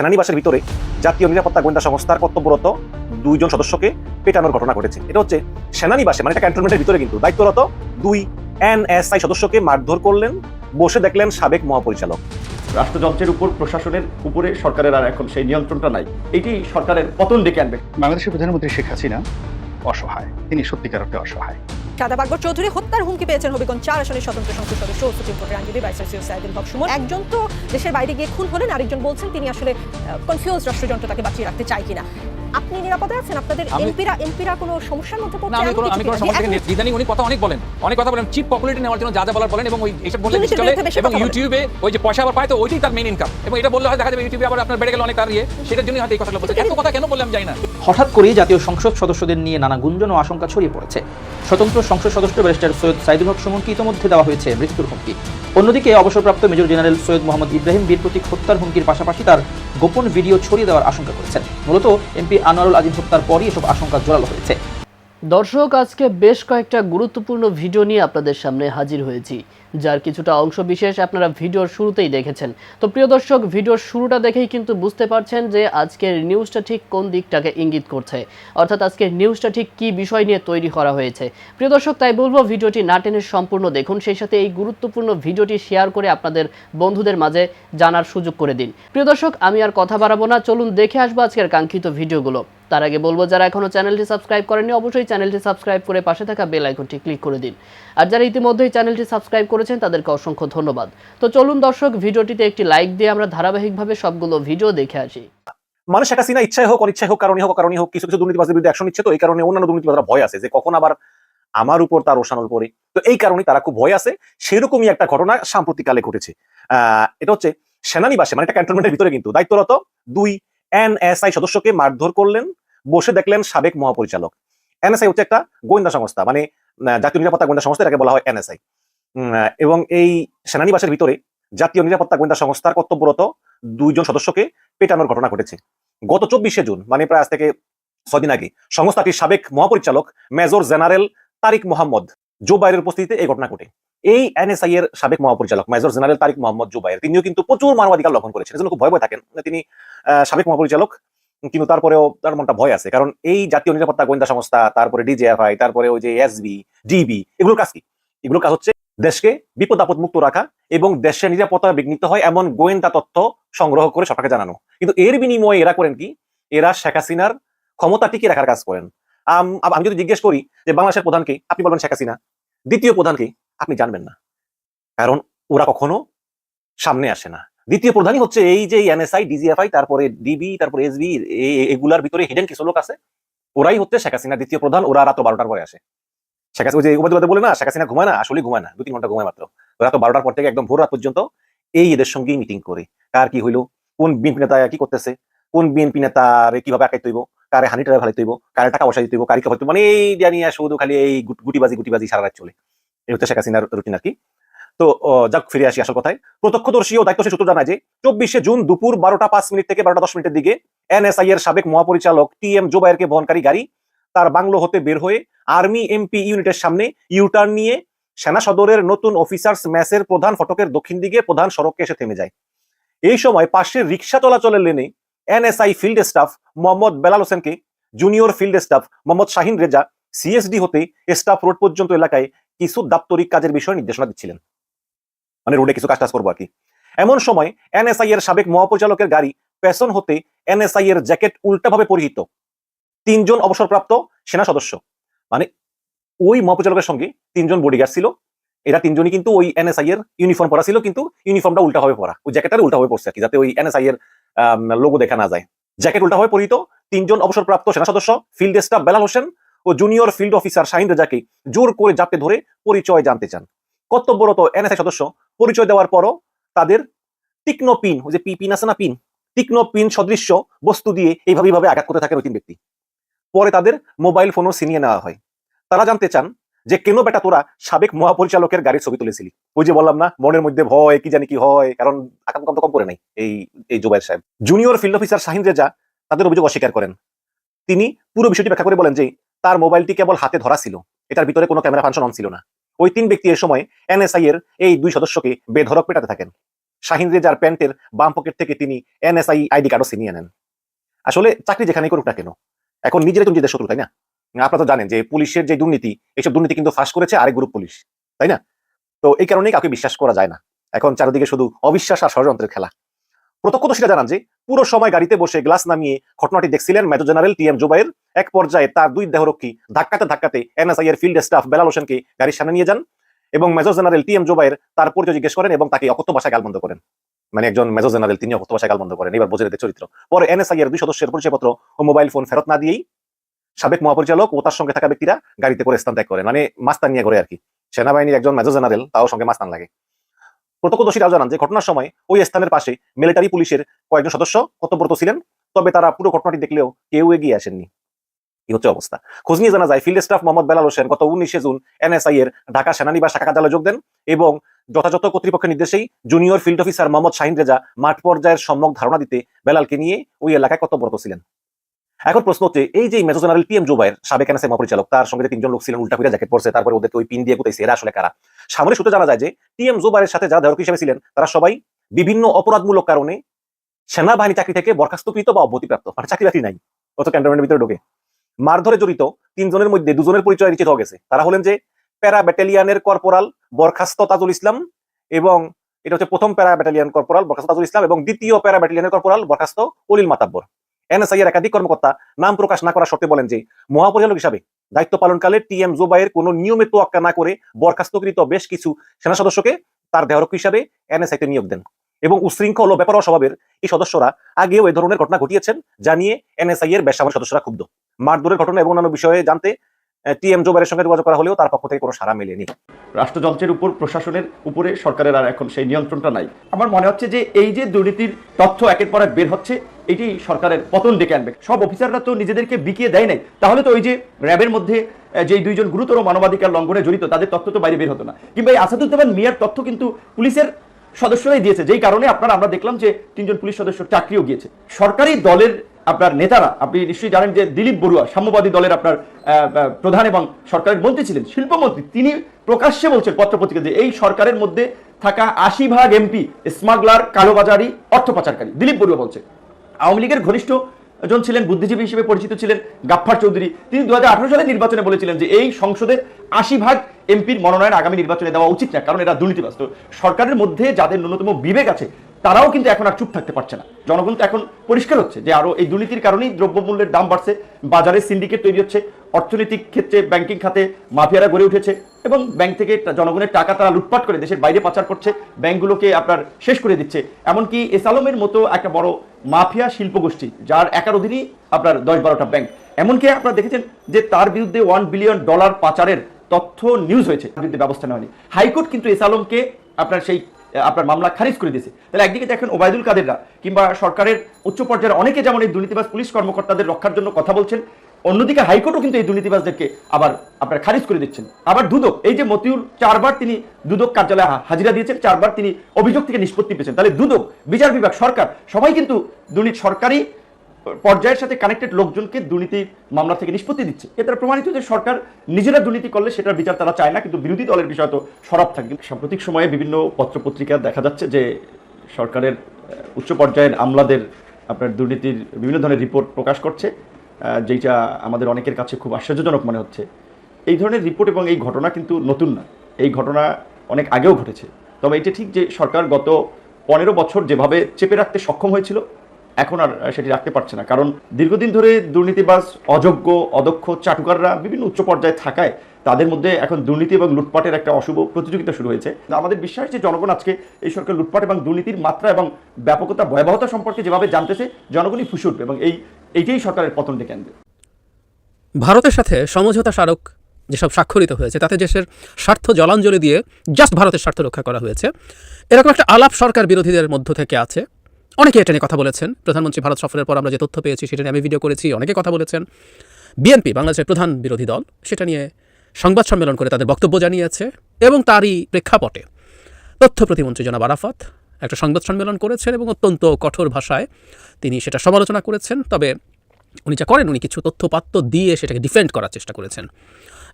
সেনানিবাসের ভিতরে জাতীয় নিরাপত্তা গোয়েন্দা সংস্থার কর্তব্যরত দুইজন সদস্যকে পেটানোর ঘটনা ঘটেছে। এটা হচ্ছে সেনানিবাসে মানে একটা ক্যান্টনমেন্টের ভিতরে কিন্তু। দায়িত্বরত দুই এনএসআই সদস্যকে মারধর করলেন বসে দেখলেন সাবেক মহাপরিচালক। রাষ্ট্রযন্ত্রের উপর প্রশাসনের উপরে সরকারের আর এখন সেই নিয়ন্ত্রণটা নাই। এটি সরকারের পতন ডেকে আনবে। বাংলাদেশের প্রধানমন্ত্রী শেখ হাসিনা অসহায়। তিনি সত্যিকার অর্থে অসহায়। শাদাব আকবর চৌধুরী হত্যার হুমকি পেয়েছেন হবিগঞ্জ চার আসনের স্বতন্ত্র সংসদ সদস্য ও সুপ্রিম কোর্টের আইনজীবী ভাইস সৈয়দ সাইদুল হক সুমন। একজন তো দেশের বাইরে গিয়ে খুন হলেন, আরেকজন বলছেন তিনি আসলে কনফিউজ রাষ্ট্রযন্ত্র তাকে বাঁচিয়ে রাখতে চায় কিনা। আপনি নিরাপদে আছেন? আপনাদের এমপিরা এমপিরা কোনো সমস্যার মধ্যে না পড়ছে আমি কোনো আমি কোনো সমস্যা থেকে ইদানিং উনি কথা অনেক বলেন। অনেক কথা বলেন। চিপ পপুলারিটি নেওয়ার জন্য যা যা বলার বলেন এবং ওই এইসব বললে চলে এবং ইউটিউবে ওই যে পয়সা আবার পায় তো ওইটাই তার মেইন ইনকাম এবং এটা বললে হয় দেখা যাবে ইউটিউবে আবার আপনার বেড়ে গেল অনেক তার ইয়ে। সেটার জন্যই হয়তো এই কথাগুলো বলছে। এত কথা কেন বললাম জানি না। হঠাৎ করেই জাতীয় সংসদ সদস্যদের নিয়ে নানা গুঞ্জন ও আশঙ্কা ছড়িয়ে পড়েছে। স্বতন্ত্র সংসদ সদস্য ব্যারিস্টার সৈয়দ সাইদুল হক সুমনকে ইতিমধ্যে দেওয়া হয়েছে মৃত্যুর হুমকি। অন্যদিকে অবসরপ্রাপ্ত মেজর জেনারেল সৈয়দ মোহাম্মদ ইব্রাহিম বীর প্রতীক হত্যার হুমকির পাশাপাশি তার গোপন ভিডিও ছড়িয়ে দেওয়ার আশঙ্কা করেছেন। মূলত এমপি আনোয়ারুল আজিম হত্যার পরই এসব আশঙ্কা জোরালো হয়েছে। দর্শক, আজকে বেশ কয়েকটা গুরুত্বপূর্ণ ভিডিও নিয়ে আপনাদের সামনে হাজির হয়েছি, যার কিছুটা অংশ বিশেষ আপনারা ভিডিওর শুরুতেই দেখেছেন। তো প্রিয় দর্শক, ভিডিওর শুরুটা দেখেই কিন্তু বুঝতে পারছেন যে আজকের নিউজটা ঠিক কোন দিকটাকে ইঙ্গিত করছে, অর্থাৎ আজকের নিউজটা ঠিক কি বিষয় নিয়ে তৈরি করা হয়েছে। প্রিয় দর্শক, তাই বলব ভিডিওটি না টেনে সম্পূর্ণ দেখুন, সেই সাথে এই গুরুত্বপূর্ণ ভিডিওটি শেয়ার করে আপনাদের বন্ধুদের মাঝে জানার সুযোগ করে দিন। প্রিয় দর্শক, আমি আর কথা বাড়াবো না, চলুন দেখে আসব আজকের কাঙ্ক্ষিত ভিডিওগুলো। তার আগে বলব, যারা এখনও চ্যানেলটি সাবস্ক্রাইব করেননি, অবশ্যই চ্যানেলটি সাবস্ক্রাইব করে পাশে থাকা বেল আইকনটি ক্লিক করে দিন। আর যারা ইতিমধ্যেই চ্যানেলটি সাবস্ক্রাইব করেছেন, তাদেরকে অসংখ্য ধন্যবাদ। তো চলুন দর্শক, ভিডিওটিতে একটি লাইক দিয়ে আমরা ধারাবাহিকভাবে সবগুলো ভিডিও দেখে আসি। মানুষ শেখ হাসিনা ইচ্ছাই হোক, অনিচ্ছাই হোক কারণে হোক কারণে হোক, কিছু কিছু দুর্নীতিবাজের বিরুদ্ধে অ্যাকশন নিচ্ছে, তো এই কারণে অন্যান্য দুর্নীতিবাজরা ভয় আছে যে কখন আবার আমার উপর, তার ওসানোর পরে তো এই কারণে তারা খুব ভয় আছে, সেরকমই একটা ঘটনা সাম্প্রতিককালে ঘটেছে। এটা হচ্ছে সেনানিবাসে মানে একটা ক্যান্টনমেন্টের ভিতরে কিন্তু, দায়িত্বরত দুই এনএসআই সদস্যকে মারধর করলেন, বসে দেখলেন সাবেক মহাপরিচালক। এনএসআই হচ্ছে একটা গোয়েন্দা সংস্থা মানে জাতীয় নিরাপত্তা গোয়েন্দা সংস্থা এটাকে বলা হয় এনএসআই। এবং এই সেনানিবাসের ভিতরে জাতীয় নিরাপত্তা গোয়েন্দা সংস্থার কর্তব্যরত দুইজন সদস্যকে পেটানোর ঘটনা ঘটেছে। গত চব্বিশে জুন মানে প্রায় আজ থেকে ছদিন আগে, সংস্থাটির সাবেক মহাপরিচালক মেজর জেনারেল তারিক মোহাম্মদ জো বাইরের উপস্থিতিতে এই ঘটনা ঘটে। এই এনএসআই এর সাবেক মহাপরিচালক মেজর জেনারেল তারিক মোহাম্মদ জো বাইর তিনিও কিন্তু প্রচুর মানবাধিকার লঙ্ঘন করেছেন। এজন্য খুব ভয় ভয় থাকেন। তিনি সাবেক মহাপরিচালক, কিন্তু তারপরেও তার মনটা ভয় আছে। কারণ এই জাতীয় নিরাপত্তা গোয়েন্দা সংস্থা, তারপরে ডিজিএফআই তারপরে ওই যে এসবি ডিবি এগুলোর কাজ কি? এগুলোর কাজ হচ্ছে দেশকে বিপদ আপদ মুক্ত রাখা এবং দেশের নিরাপত্তা বিঘ্নিত হয় এমন গোয়েন্দা তথ্য সংগ্রহ করে সরকারকে জানানো। কিন্তু এর বিনিময়ে এরা করেন কি? এরা শেখ হাসিনার ক্ষমতা টিকিয়ে রাখার কাজ করেন। আমি যদি জিজ্ঞেস করি যে বাংলাদেশের প্রধানকে আপনি বলবেন শেখ হাসিনা। দ্বিতীয় প্রধানকে আপনি জানবেন না। কারণ ওরা কখনো সামনে আসে না। দ্বিতীয় প্রধানই হচ্ছে এই যে এনএসআই ডিজিএফআই তারপরে ডিবি তারপরে এসবি এগুলার ভিতরে হিডেন কিছু লোক আছে। ওরাই হচ্ছে শেখ হাসিনা দ্বিতীয় প্রধান, ওরা রাত বারোটার পরে আসে। শেখ হাসিনা যে উবাদুল্লাহ বলে না, শেখ হাসিনা ঘুমায় না আসলে ঘুমায় না, দু, তিন ঘণ্টা ঘুমায় মাত্র। রাত বারোটার পর থেকে একদম ভোর রাত পর্যন্ত এই এদের সঙ্গেই মিটিং করে। কার কি হইল, কোন বিএনপি নেতা কি করতেছে, কোন বিএনপি নেতারে কীভাবে আঁকাইতে হইব, কারে হানিটারে ভালাইতে হইব, কারে টাকা দিতে হইব, কারি খাবার মানে এই দিয়া নিয়ে শুধু খালি এই গুট- গুটিবাজি গুটিবাজি সারা রাত চলে। এই হচ্ছে শেখ হাসিনার রুটিন আর কি। তো যাক, ফিরে আসি আসল কথায়। প্রত্যক্ষদর্শী ও দায়িত্বশীল সূত্র জানায় যে, চব্বিশে জুন দুপুর বারোটা পাঁচ মিনিট থেকে বারোটা দশ মিনিটের দিকে এনএসআই এর সাবেক মহাপরিচালক টি এম জোবায়েরকে বহনকারী গাড়ি তার বাংলো হতে বের হয়ে আর্মি এমপি ইউনিটের সামনে ইউটার্ন নিয়ে সেনা সদরের নতুন অফিসার্স ম্যাসের প্রধান ফটকের দক্ষিণ দিকে প্রধান সড়কে এসে থেমে যায়। এই সময় পাশের রিক্সা চলাচলের লেনে NSI field staff Mohammad Belal হোসেনকে junior field staff Mohammad Shahin Reza CSD হতে স্টাফ রোড পর্যন্ত এলাকায় কিছু দাপ্তরিক কাজের বিষয়ে নির্দেশনা দিচ্ছিলেন। মানে রোডে কিছু কাজ টাজ করব আর কি। এমন সময় এনএসআই এর সাবেক মহাপরিচালকের গাড়ি পেছন হতে এনএসআই এর জ্যাকেট উল্টাভাবে পরিহিত। তিনজন অবসরপ্রাপ্ত সেনা সদস্য। মানে ওই মহাপরিচালকের সঙ্গে তিনজন বডিগার্ড ছিল। এরা তিনজনই কিন্তু ওই এনএসআই এর ইউনিফর্ম পরা ছিল, কিন্তু ইউনিফর্মটা উল্টা ভাবে পরা। ওই জ্যাকেটটা উল্টা ভাবে পড়ছে আর কি, যাতে ওই এনএসআই এর লোগো দেখা না যায়। জ্যাকেট উল্টা ভাবে পরিহিত, তিনজন অবসরপ্রাপ্ত সেনা সদস্য ফিল্ড স্টাফ বেলাল হোসেন ও জুনিয়র ফিল্ড অফিসার শাহিন রেজাকে জোর করে জাপটে ধরে পরিচয় জানতে চান। কর্তব্যরত এনএসআই সদস্য পরিচয় দেওয়ার পরও তাদের তীক্ষ্ণ পিন, ওই যে পি, পিন আছে না পিন? তীক্ষ্ণ পিন সদৃশ্য বস্তু দিয়ে এইভাবে এইভাবে আঘাত করতে থাকেন ওই তিন ব্যক্তি। পরে তাদের মোবাইল ফোনও ছিনিয়ে নেওয়া হয়। তারা জানতে চান যে, কেন বেটা তোরা সাবেক মহাপরিচালকের গাড়ির ছবি তুলেছিলি? ওই যে বললাম না, মনের মধ্যে ভয়, কি জানি কি হয়, কারণ আকাম কম তো কম করে নাই এই এই জুবাইর সাহেব। Junior field officer Shahin Reza তাদের অভিযোগ অস্বীকার করেন। তিনি পুরো বিষয়টি ব্যাখ্যা করে বলেন যে তার মোবাইলটি কেবল হাতে ধরা ছিল। এটার ভিতরে কোনো ক্যামেরা ফাংশন অন ছিল না। ওই তিন ব্যক্তি এর সময় এনএসআই এর এই দুই সদস্যকে বেধরক পেটাতে থাকেন। শাহিন রেজার প্যান্টের বাম পকেট থেকে তিনি এনএসআই আইডি কার্ডও ছিনিয়ে নেন। আসলে চাকরি যেখানেই করুক না কেন, এখন নিজেরাই তো নিজেদের শত্রু, তাই না? আপনারা তো জানেন যে পুলিশের যে দুর্নীতি এইসব দুর্নীতি কিন্তু ফাঁস করেছে আরেক গ্রুপ পুলিশ, তাই না? তো এই কারণেই কাউকে বিশ্বাস করা যায় না। এখন চারিদিকে শুধু অবিশ্বাস আর ষড়যন্ত্রের খেলা। প্রত্যক্ষদর্শীরা জানান যে পুরো সময় গাড়িতে বসে গ্লাস নামিয়ে ঘটনাটি দেখছিলেন major general T M Zubair এক পর্যায়ে তার দুই দেহরক্ষী ধাক্কাতে ধাক্কাতে এনএসআই এর ফিল্ড স্টাফ বেলাল হোসেনকে গাড়ির সামনে নিয়ে যান এবং major general T M Zubair তার পরিচয় জিজ্ঞেস করেন এবং তাকে অকথ্য ভাষায় গালবন্ধ করেন। মানে একজন মেজর জেনারেল তিনি অকথ্য ভাষায় গালবন্ধ করেন। এবার বোঝে চরিত্র। পরে এনএসআই এর দুই সদস্যের পরিচয়পত্র ও মোবাইল ফোন ফেরত না দিয়েই সাবেক মহাপরিচালক ও তার সঙ্গে থাকা ব্যক্তিরা গাড়িতে করে স্থান ত্যাগ করেন। মানে মাস্তান নিয়ে ঘরে আর কি। সেনাবাহিনীর একজন মেজর জেনারেল, তাও সঙ্গে মাস্তান লাগে। প্রত্যক্ষদর্শীরাও জানান যে ঘটনার সময় ওই স্থানের পাশে মিলিটারি পুলিশের কয়েকজন সদস্য কর্তব্যরত ছিলেন, তবে তারা পুরো ঘটনাটি দেখলেও কেউ এগিয়ে আসেননি। এই হচ্ছে অবস্থা। খোঁজ নিয়ে জানা যায় ফিল্ড স্টাফ মোহাম্মদ বেলাল হোসেন গত উনিশে জুন এনএসআই এর ঢাকা সেনানিবাস শাখা কার্যালয়ে যোগ দেন এবং যথাযথ কর্তৃপক্ষের নির্দেশেই junior field officer Mohammad Shahin Reza মাঠ পর্যায়ের সম্যক ধারণা দিতে বেলালকে নিয়ে ওই এলাকায় কর্তব্যরত ছিলেন। এখন প্রশ্ন হচ্ছে, এই যে major general T M Zubair সাবেক এনএসএ মহাপরিচালক, তার সঙ্গে তিনজন লোক ছিলেন, উল্টা ফিরে জ্যাকেট পরছে, তারপরে ওদেরকে ওই পিন দিয়ে কোথায় এরা আসলে কারা? সামনে সূত্রে জানা যায় যে টি এম জুবাইরের সাথে যারা ধারক হিসেবে ছিলেন, তারা সবাই বিভিন্ন অপরাধমূলক কারণে সেনাবাহিনী চাকরি থেকে বরখাস্তকৃত বা অব্যাহতিপ্রাপ্ত মানে চাকরি বাকরি নাই অত ক্যান্টনমেন্টের ভিতরে ঢোকে। মারধরে জড়িত তিনজনের মধ্যে দুজনের পরিচয় নিশ্চিত হয়ে গেছে। তারা হলেন যে প্যারা ব্যাটালিয়ানের কর্পোরাল বরখাস্ত তাজুল ইসলাম এবং এটা হচ্ছে প্রথম প্যারা ব্যাটালিয়ান কর্পোরাল বরখাস্ত তাজুল ইসলাম এবং দ্বিতীয় প্যারা ব্যাটালিয়ানের কর্পোরাল বরখাস্ত অলিল মাতাব্বর। এনএসআই এর একাধিক কর্মকর্তা নাম প্রকাশ না করা সত্ত্বে বলেন যে মহাপরিচালক হিসাবে দায়িত্ব পালনকালে টি এম জোবাইয়ের কোনো নিয়মে তোয়াক্কা না করে বরখাস্তকৃত বেশ কিছু সেনা সদস্যকে তার দেহরক্ষী হিসাবে এনএসআইতে নিয়োগ দেন এবং উশৃঙ্খল ও বেপরোয়া স্বভাবের এই সদস্যরা আগেও এই ধরনের ঘটনা ঘটিয়েছেন জানিয়ে এনএসআই এর বেসামরিক সদস্যরা ক্ষুব্ধ। মারধরের ঘটনা এবং অন্যান্য বিষয়ে জানতে টি এম জোবাইয়ের সঙ্গে যোগাযোগ করা হলেও তার পক্ষ থেকে কোনো সাড়া মেলেনি। রাষ্ট্রযন্ত্রের উপর প্রশাসনের উপরে সরকারের আর এখন সেই নিয়ন্ত্রণটা নাই। আমার মনে হচ্ছে যে এই যে দুর্নীতির তথ্য একের পর এক বের হচ্ছে, এটি সরকারের পতন ডেকে আনবে। সব অফিসাররা তো নিজেদেরকে বিকিয়ে দেয় নাই। তাহলে তো ওই যে র্যাবের মধ্যে যে দুইজন গুরুতর মানবাধিকার লঙ্ঘনে জড়িত, তাদের তথ্য তো বাইরে বের হতো না। কিংবা এই আসাদুজ্জামান মিয়ার তথ্য কিন্তু পুলিশের সদস্যরাই দিয়েছে। যেই কারণে আপনারা, আমরা দেখলাম যে তিনজন পুলিশ সদস্য চাকরিও গিয়েছে। সরকারি দলের আপনার নেতারা, আপনি নিশ্চয়ই জানেন যে দিলীপ বড়ুয়া সাম্যবাদী দলের আপনার প্রধান এবং সরকারের মন্ত্রী ছিলেন। শিল্পমন্ত্রী, তিনি প্রকাশ্যে বলছেন পত্রপত্রিকা যে এই সরকারের মধ্যে থাকা আশি ভাগ এমপি, স্মাগলার, কালোবাজারি, অর্থ পাচারকারী, দিলীপ বড়ুয়া বলছে আওয়ামী লীগের ঘনিষ্ঠ জন ছিলেন, বুদ্ধিজীবী হিসেবে পরিচিত ছিলেন গাফফার চৌধুরী। তিনি দু হাজার আঠারো সালে নির্বাচনে বলেছিলেন যে এই সংসদে আশি ভাগ এমপির মনোনয়ন আগামী নির্বাচনে দেওয়া উচিত না, কারণ এরা দুর্নীতিবাজ তো সরকারের মধ্যে যাদের ন্যূনতম বিবেক আছে তারাও কিন্তু এখন আর চুপ থাকতে পারছে না। জনগণ তো এখন পরিষ্কার হচ্ছে যে আরও এই দুর্নীতির কারণেই দ্রব্যমূল্যের দাম বাড়ছে, বাজারে সিন্ডিকেট তৈরি হচ্ছে, অর্থনৈতিক ক্ষেত্রে ব্যাংকিং খাতে মাফিয়ারা গড়ে উঠেছে এবং ব্যাংক থেকে জনগণের টাকা তারা লুটপাট করে দেশের বাইরে পাচার করছে, ব্যাংকগুলোকে আপনার শেষ করে দিচ্ছে। এমনকি এসালমের মতো একটা বড় মাফিয়া শিল্পগোষ্ঠী, যার একার অধীনেই আপনার দশ বারোটা ব্যাংক এমনকি আপনারা দেখেছেন যে তার বিরুদ্ধে ওয়ান বিলিয়ন ডলার পাচারের তথ্য নিউজ হয়েছে বিরুদ্ধে ব্যবস্থা নেওয়া হয়নি। হাইকোর্ট কিন্তু এসালমকে আপনার সেই আপনার মামলা খারিজ করে দিয়েছে। তাহলে একদিকে দেখেন ওবায়দুল কাদেররা কিংবা সরকারের উচ্চ পর্যায়ের অনেকে যেমন এই দুর্নীতিবাজ পুলিশ কর্মকর্তাদের রক্ষার জন্য কথা বলছেন, অন্যদিকে হাইকোর্টও কিন্তু এই দুর্নীতিবাজদেরকে আবার আপনার খারিজ করে দিচ্ছেন। আবার দুদক, এই যে মতিউর, চারবার তিনি দুদক কার্যালয়ে হাজিরা দিয়েছেন, চারবার তিনি অভিযোগ থেকে নিষ্পত্তি পেয়েছেন। তাহলে দুদক, বিচার বিভাগ, সরকার, সবাই কিন্তু দুর্নীতি সরকারি পর্যায়ের সাথে কানেক্টেড লোকজনকে দুর্নীতি মামলা থেকে নিষ্পত্তি দিচ্ছে। এ দ্বারা প্রমাণিত যে সরকার নিজেরা দুর্নীতি করলে সেটার বিচার তারা চায় না, কিন্তু বিরোধী দলের বিষয় তো সরব থাকবে। সাম্প্রতিক সময়ে বিভিন্ন পত্রপত্রিকা দেখা যাচ্ছে যে সরকারের উচ্চ পর্যায়ের আমলাদের আপনার দুর্নীতির বিভিন্ন ধরনের রিপোর্ট প্রকাশ করছে যেটা আমাদের অনেকের কাছে খুব আশ্চর্যজনক মনে হচ্ছে। এই ধরনের রিপোর্ট এবং এই ঘটনা কিন্তু নতুন না। এই ঘটনা অনেক আগেও ঘটেছে। তবে এটা ঠিক যে সরকার গত পনেরো বছর যেভাবে চেপে রাখতে সক্ষম হয়েছিল এখন আর সেটি রাখতে পারছে না। কারণ দীর্ঘদিন ধরে দুর্নীতিবাজ, অযোগ্য, অদক্ষ চাটুকাররা বিভিন্ন উচ্চ পর্যায়ে থাকায় তাদের মধ্যে এখন দুর্নীতি এবং লুটপাটের একটা অশুভ প্রতিযোগিতা শুরু হয়েছে। আমাদের বিশ্বাস যে জনগণ আজকে এই সরকার লুটপাট এবং দুর্নীতির মাত্রা এবং ব্যাপকতা, ভয়াবহতা সম্পর্কে যেভাবে জানতেছে, জনগণই ফুসে উঠবে এবং এই, এইটাই সরকারের পতন ডেকে আনবে ভারতের সাথে সমঝোতা স্মারক যেসব স্বাক্ষরিত হয়েছে, তাতে দেশের স্বার্থ জলাঞ্জলি দিয়ে জাস্ট ভারতের স্বার্থ রক্ষা করা হয়েছে। এরকম একটা আলাপ সরকার বিরোধীদের মধ্য থেকে আছে। অনেকে এটা নিয়ে কথা বলেছেন। প্রধানমন্ত্রী ভারত সফরের পর আমরা যে তথ্য পেয়েছি সেটা নিয়ে আমি ভিডিও করেছি, অনেকে কথা বলেছেন। বিএনপি বাংলাদেশের প্রধান বিরোধী দল, সেটা নিয়ে সংবাদ সম্মেলন করে তাদের বক্তব্য জানিয়েছে এবং তারই প্রেক্ষাপটে তথ্য প্রতিমন্ত্রী জনাব আরাফাত একটা সংবাদ সম্মেলন করেছেন এবং অত্যন্ত কঠোর ভাষায় তিনি সেটা সমালোচনা করেছেন। তবে উনি যা করেন, উনি কিছু তথ্যপাত্য দিয়ে সেটাকে ডিফেন্ড করার চেষ্টা করেছেন।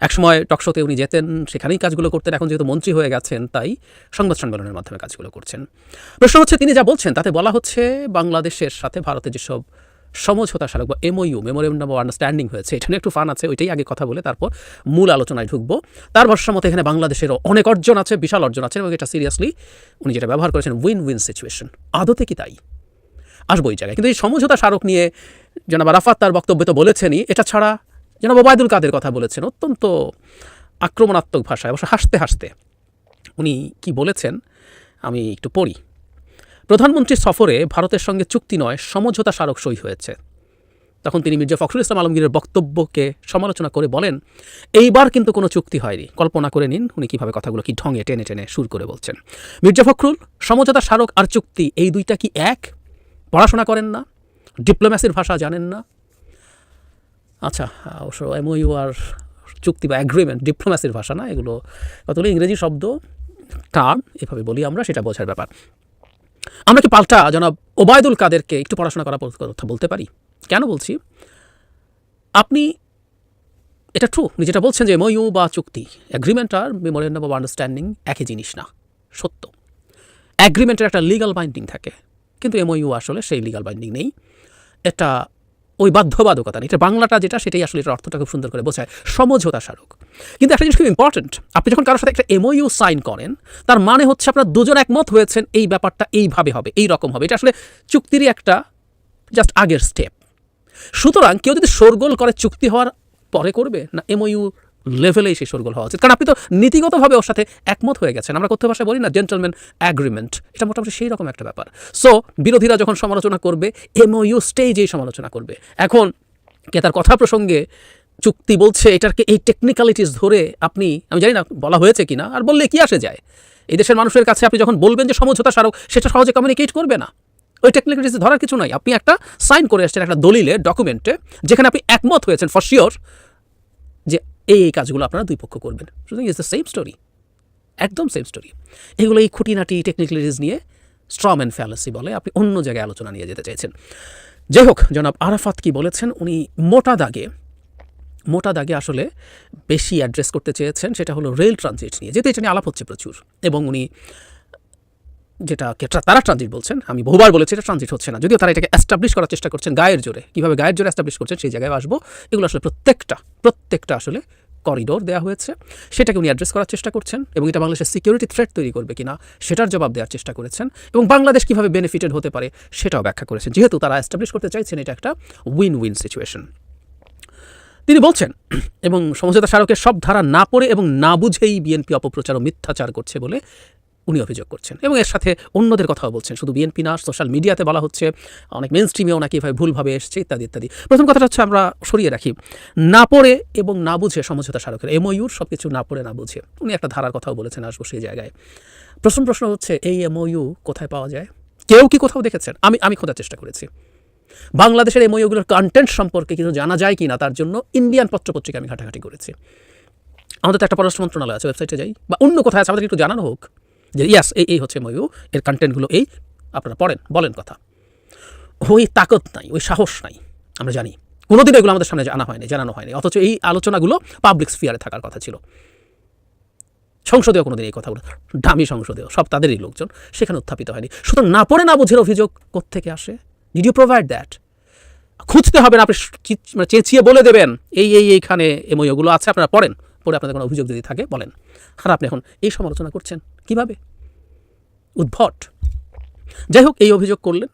একসময় টকশোতে উনি যেতেন, সেখানেই কাজগুলো করতেন, এখন যেহেতু মন্ত্রী হয়ে গেছেন, তাই সংবাদ সম্মেলনের মাধ্যমে কাজগুলো করছেন। প্রশ্ন হচ্ছে, তিনি যা বলছেন, তাতে বলা হচ্ছে বাংলাদেশের সাথে ভারতের যেসব সমঝোতা স্মারক বা এমওইউ মেমোরেন্ডাম অফ আন্ডারস্ট্যান্ডিং হয়েছে, এটা নিয়ে একটু ফান আছে, ওইটাই আগে কথা বলে তারপর মূল আলোচনায় ঢুকবো। তার ভাষ্য মতে এখানে বাংলাদেশেরও অনেক অর্জন আছে, বিশাল অর্জন আছে, এবং এটা সিরিয়াসলি উনি যেটা ব্যবহার করেছেন উইন উইন সিচুয়েশন আদতে কি তাই? আসব এই জায়গায়। কিন্তু এই সমঝোতা স্মারক নিয়ে জনাব আরাফাত তার বক্তব্যে তো বলেছেনই, এটা ছাড়া জনাব ওবায়দুল কাদের কথা বলেছেন, অত্যন্ত আক্রমণাত্মক ভাষায়, অবশ্য হাসতে হাসতে। উনি কি বলেছেন, আমি একটু পড়ি। প্রধানমন্ত্রীর সফরে ভারতের সঙ্গে চুক্তি নয়, সমঝোতা স্মারক সই হয়েছে। তখন তিনি মির্জা ফখরুল ইসলাম আলমগীরের বক্তব্যকে সমালোচনা করে বলেন, এইবার কিন্তু কোনো চুক্তি হয়নি। কল্পনা করে নিন উনি কীভাবে কথাগুলো কি ঢঙে টেনে টেনে সুর করে বলছেন। মির্জা ফখরুল, সমঝোতা স্মারক আর চুক্তি, এই দুইটা কি এক? পড়াশোনা করেন না। ডিপ্লোম্যাসির ভাষা জানেন না। আচ্ছা অবশ্য এমওইউ আর চুক্তি বা অ্যাগ্রিমেন্ট ডিপ্লোম্যাসির ভাষা না, এগুলো কতগুলো ইংরেজি শব্দ, টার্ম, এভাবে বলি আমরা, সেটা বোঝার ব্যাপার। আমরা কি পাল্টা জনাব ওবায়দুল কাদেরকে একটু পড়াশোনা করা কথা বলতে পারি? কেন বলছি? আপনি, এটা ট্রু উনি যেটা বলছেন যে এমওইউ বা চুক্তি অ্যাগ্রিমেন্ট আর মেমোরেন্ডাম অফ আন্ডারস্ট্যান্ডিং একই জিনিস না, সত্য। অ্যাগ্রিমেন্টের একটা লিগাল বাইন্ডিং থাকে, কিন্তু এমওইউ আসলে সেই লিগাল বাইন্ডিং নেই। এটা ওই বাধ্যবাধকতা নেই। এটা বাংলাটা যেটা, সেটাই আসলে এটার অর্থটা খুব সুন্দর করে বোঝায়। সমঝোতা স্মারক। কিন্তু একটা জিনিস খুব ইম্পর্টেন্ট আপনি যখন কারোর সাথে একটা এমওইউ সাইন করেন, তার মানে হচ্ছে আপনার দুজন একমত হয়েছেন, এই ব্যাপারটা এইভাবে হবে, এই রকম হবে। এটা আসলে চুক্তিরই একটা জাস্ট আগের স্টেপ সুতরাং কেউ যদি শোরগোল করে চুক্তি হওয়ার পরে করবে, না এমওইউ লেভেলেই সেই শোরগোল হওয়া উচিত। কারণ আপনি তো নীতিগতভাবে ওর সাথে একমত হয়ে গেছেন। আমরা কথ্য ভাষায় বলি না জেন্টলম্যান অ্যাগ্রিমেন্ট এটা মোটামুটি সেই রকম একটা ব্যাপার। সো বিরোধীরা যখন সমালোচনা করবে এমওইউ স্টেজেই সমালোচনা করবে। এখন কে তার কথা প্রসঙ্গে চুক্তি বলছে এটাকে এই টেকনিক্যালিটিস ধরে আপনি, আমি জানি না বলা হয়েছে কিনা, আর বললে কি আসে যায়? এই দেশের মানুষের কাছে আপনি যখন বলবেন যে সমঝোতা স্মারক সেটা সহজে কমিউনিকেট করবে না। ওই টেকনিক্যালিটিস ধরার কিছু নাই। আপনি একটা সাইন করে আসছেন একটা দলিলে ডকুমেন্টে যেখানে আপনি একমত হয়েছেন ফর শিওর যে এই এই কাজগুলো আপনারা দুই পক্ষ করবেন। সুতরাং ইজ দ্য সেম স্টোরি একদম সেম স্টোরি এগুলো এই খুঁটিনাটি টেকনিক্যালিটিস নিয়ে স্ট্রম অ্যান্ড ফ্যালাসি বলে, আপনি অন্য জায়গায় আলোচনা নিয়ে যেতে চাইছেন। যাই হোক, জনাব আরাফাত কি বলেছেন? উনি মোটা দাগে মোটা দাগে আসলে বেশি অ্যাড্রেস করতে চেয়েছেন, সেটা হলো রেল ট্রানজিট নিয়ে। যেতে এটা নিয়ে আলাপ হচ্ছে প্রচুর এবং উনি যেটাকে তারা ট্রানজিট বলছেন। আমি বহুবার বলেছি এটা ট্রানজিট হচ্ছে না। যদিও তারা এটাকে অ্যাস্টাবলিশ করার চেষ্টা করছেন গায়ের জোরে। কীভাবে গায়ের জোরে অ্যাস্টাবলিশ করছেন সেই জায়গায় আসব। এগুলো আসলে প্রত্যেকটা প্রত্যেকটা আসলে করিডোর দেওয়া হয়েছে। সেটাকে উনি অ্যাড্রেস করার চেষ্টা করছেন এবং এটা বাংলাদেশের সিকিউরিটি থ্রেট তৈরি করবে কিনা সেটার জবাব দেওয়ার চেষ্টা করেছেন। এবং বাংলাদেশ কীভাবে বেনিফিটেড হতে পারে সেটাও ব্যাখ্যা করেছেন। যেহেতু তারা অ্যাস্টাবলিশ করতে চাইছেন, এটা একটা উইন উইন সিচুয়েশন তিনি বলছেন, এবং সমঝোতা স্মারকের সব ধারা না পড়ে এবং না বুঝেই বিএনপি অপপ্রচার ও মিথ্যাচার করছে বলে উনি অভিযোগ করছেন এবং এর সাথে অন্যদের কথাও বলছেন। শুধু বিএনপি না, সোশ্যাল মিডিয়াতে বলা হচ্ছে, অনেক মেন স্ট্রিমেও নাকি এভাবে ভুলভাবে এসছে, ইত্যাদি ইত্যাদি। প্রথম কথাটা হচ্ছে আমরা সরিয়ে রাখি, না পড়ে এবং না বুঝে সমঝোতা স্মারকের এমওইউর সব কিছু না পড়ে না বুঝে। উনি একটা ধারার কথাও বলেছেন, আসব সেই জায়গায়। প্রথম প্রশ্ন হচ্ছে, এই এমওইউ কোথায় পাওয়া যায়? কেউ কি কোথাও দেখেছেন? আমি আমি খোঁজার চেষ্টা করেছি। বাংলাদেশের এমওইউগুলোর কন্টেন্ট সম্পর্কে কিছু জানা যায় কি না তার জন্য ইন্ডিয়ান পত্রপত্রিকা আমি ঘাটাঘাটি করেছি। আমাদের তো একটা পররাষ্ট্র মন্ত্রণালয় আছে ওয়েবসাইটে যাই, বা অন্য কোথায় আছে আমাদের একটু জানানো হোক। যে ইয়াস এই এই হচ্ছে ময়ূ এর কন্টেন্টগুলো এই। আপনারা পড়েন, বলেন কথা। ওই তাকত নাই, ওই সাহস নাই, আমরা জানি। কোনোদিন এগুলো আমাদের সামনে জানা হয়নি, জানানো হয়নি। অথচ এই আলোচনাগুলো পাবলিক স্ফিয়ারে থাকার কথা ছিল। সংসদেও কোনোদিন এই কথাগুলো দামি সংসদেও, সব তাদেরই লোকজন সেখানে উত্থাপিত হয়নি। সুতরাং না পড়ে না বুঝের অভিযোগ কোত্থেকে আসে? ডিড ইউ প্রোভাইড দ্যাট খুঁজতে হবে না, আপনি মানে চেঁচিয়ে বলে দেবেন, এই এই, এইখানে এমওগুলো আছে, আপনারা পড়েন। পড়ে আপনাদের কোনো অভিযোগ যদি থাকে, বলেন। আর আপনি এখন এই সমালোচনা করছেন। কীভাবে? উদ্ভট। যাই হোক এই অভিযোগ করলেন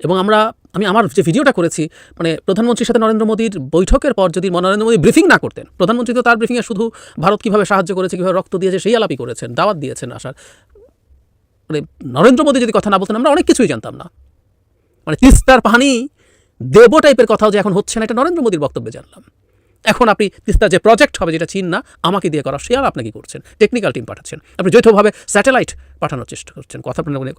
এবং আমরা, আমি আমার যে ভিডিওটা করেছি মানে প্রধানমন্ত্রীর সাথে নরেন্দ্র মোদীর বৈঠকের পর যদি নরেন্দ্র মোদী ব্রিফিং না করতেন, প্রধানমন্ত্রী তো তার ব্রিফিংয়ে শুধু ভারত কীভাবে সাহায্য করেছে, কীভাবে রক্ত দিয়েছে, সেই আলাপই করেছেন, দাওয়াত দিয়েছেন আসার। মানে নরেন্দ্র মোদী যদি কথা না বলতেন, আমরা অনেক কিছুই জানতাম না। মানে তিস্তার পানি দেব টাইপের কথাও যে এখন হচ্ছে না, এটা নরেন্দ্র মোদীর বক্তব্যে জানলাম। এখন আপনি তিস্তার যে প্রজেক্ট হবে যেটা চীন না, আমাকে দিয়ে করা সে আর আপনি কি করছেন? টেকনিক্যাল টিম পাঠাচ্ছেন। আপনি যৌথভাবে স্যাটেলাইট পাঠানোর চেষ্টা করছেন। কথা আপনি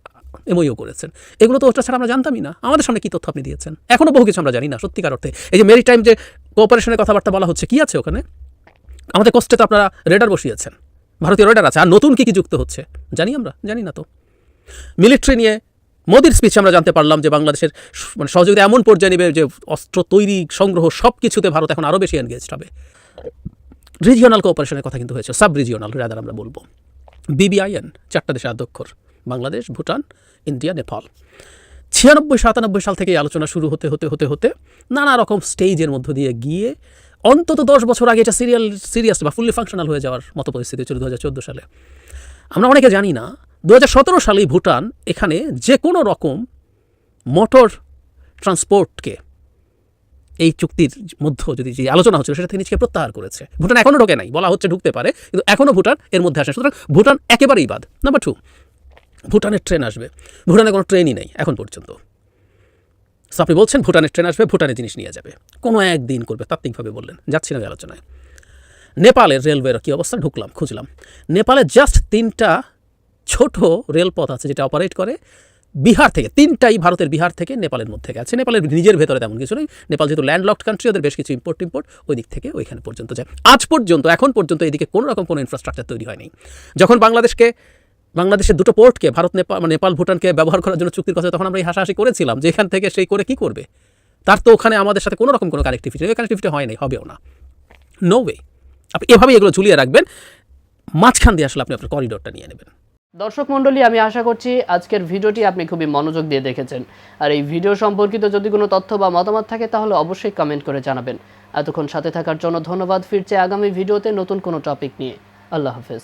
এমওইও করেছেন। এগুলো তো ওটা ছাড়া আমরা জানতামই না। আমাদের সামনে কী তথ্য আপনি দিয়েছেন? এখনও বহু কিছু আমরা জানি না, সত্যিকার অর্থে। এই যে মেরি টাইম যে কোঅপারেশনের কথাবার্তা বলা হচ্ছে, কি আছে ওখানে? আমাদের কষ্টে তো আপনারা রেডার বসিয়েছেন। ভারতীয় রেডার আছে। আর নতুন কী কী যুক্ত হচ্ছে? জানি আমরা, জানি না তো। মিলিটারি নিয়ে মোদির স্পিচ আমরা জানতে পারলাম যে বাংলাদেশের মানে সহযোগিতা এমন পর্যায়ে নেবে যে অস্ত্র তৈরি, সংগ্রহ সব কিছুতে ভারত এখন আরও বেশি এনগেজড হবে। রিজিওনাল কোঅপারেশনের কথা কিন্তু হয়েছে। সাব রিজিওনাল রাদার আমরা বলব। বিবিআইএন চারটা দেশের আধ্যক্ষর বাংলাদেশ, ভুটান, ইন্ডিয়া, নেপাল। ছিয়ানব্বই, সাতানব্বই সাল থেকে আলোচনা শুরু হতে হতে হতে হতে নানা রকম স্টেজের মধ্য দিয়ে গিয়ে অন্তত দশ বছর আগে এটা সিরিয়াল সিরিয়াস বা ফুললি ফাংশনাল হয়ে যাওয়ার মতো পরিস্থিতি ছিল দু সালে। আমরা অনেকে জানি না দু সালেই ভুটান এখানে যে কোনো রকম মোটর ট্রান্সপোর্টকে এই চুক্তির মধ্যে যদি যে আলোচনা হচ্ছিল সেটা থেকে নিজেকে প্রত্যাহার করেছে। ভুটান এখনও ঢোকে নাই, বলা হচ্ছে ঢুকতে পারে, কিন্তু এখনও ভুটান এর মধ্যে আসে সুতরাং ভুটান একেবারেই বাদ। নাম্বার টু ভুটানের ট্রেন আসবে। ভুটানে কোনো ট্রেনই নেই এখন পর্যন্ত। So আপনি বলছেন ভুটানের ট্রেন আসবে ভুটানের জিনিস নিয়ে যাবে। কোনো একদিন করবে, তাত্ত্বিকভাবে বললেন। যাচ্ছি না আলোচনায়। নেপালের রেলওয়ের কী অবস্থা? ঢুকলাম, খুঁজলাম। নেপালে জাস্ট তিনটা ছোট রেলপথ আছে যেটা অপারেট করে বিহার থেকে, তিনটাই ভারতের বিহার থেকে নেপালের মধ্যে গেছে। নেপালের নিজের ভেতরে তেমন কিছু নেই। নেপাল যেহেতু ল্যান্ডলকড কান্ট্রি ওদের বেশ কিছু ইম্পোর্ট ইম্পোর্ট ওই দিক থেকে ওইখানে পর্যন্ত যায়। আজ পর্যন্ত, এখন পর্যন্ত এদিকে কোনো রকম কোনো ইনফ্রাস্ট্রাকচার তৈরি হয়নি। যখন বাংলাদেশকে, বাংলাদেশের দুটো পোর্টকে ভারত নেপাল মানে নেপাল, ভুটানকে ব্যবহার করার জন্য চুক্তির কথা তখন আমরা এই হাসাহাসি করেছিলাম যে এখান থেকে সেই করে কি করবে? তার তো ওখানে আমাদের সাথে কোনো রকম কোনো কানেক্টিভিটি নেই। কানেক্টিভিটি হয় নাই, হবেও না। নো ওয়ে আপনি এভাবেই এগুলো ঝুলিয়ে রাখবেন। মাঝখান দিয়ে আসলে আপনি আপনার করিডোরটা নিয়ে নেবেন। দর্শক মণ্ডলী, আমি আশা করছি আজকের ভিডিওটি আপনি খুবই মনোযোগ দিয়ে দেখেছেন। আর এই ভিডিও সম্পর্কিত যদি কোনো তথ্য বা মতামত থাকে, তাহলে অবশ্যই কমেন্ট করে জানাবেন। এতক্ষণ সাথে থাকার জন্য ধন্যবাদ। ফিরছে আগামী ভিডিওতে নতুন কোনো টপিক নিয়ে। আল্লাহ হাফেজ।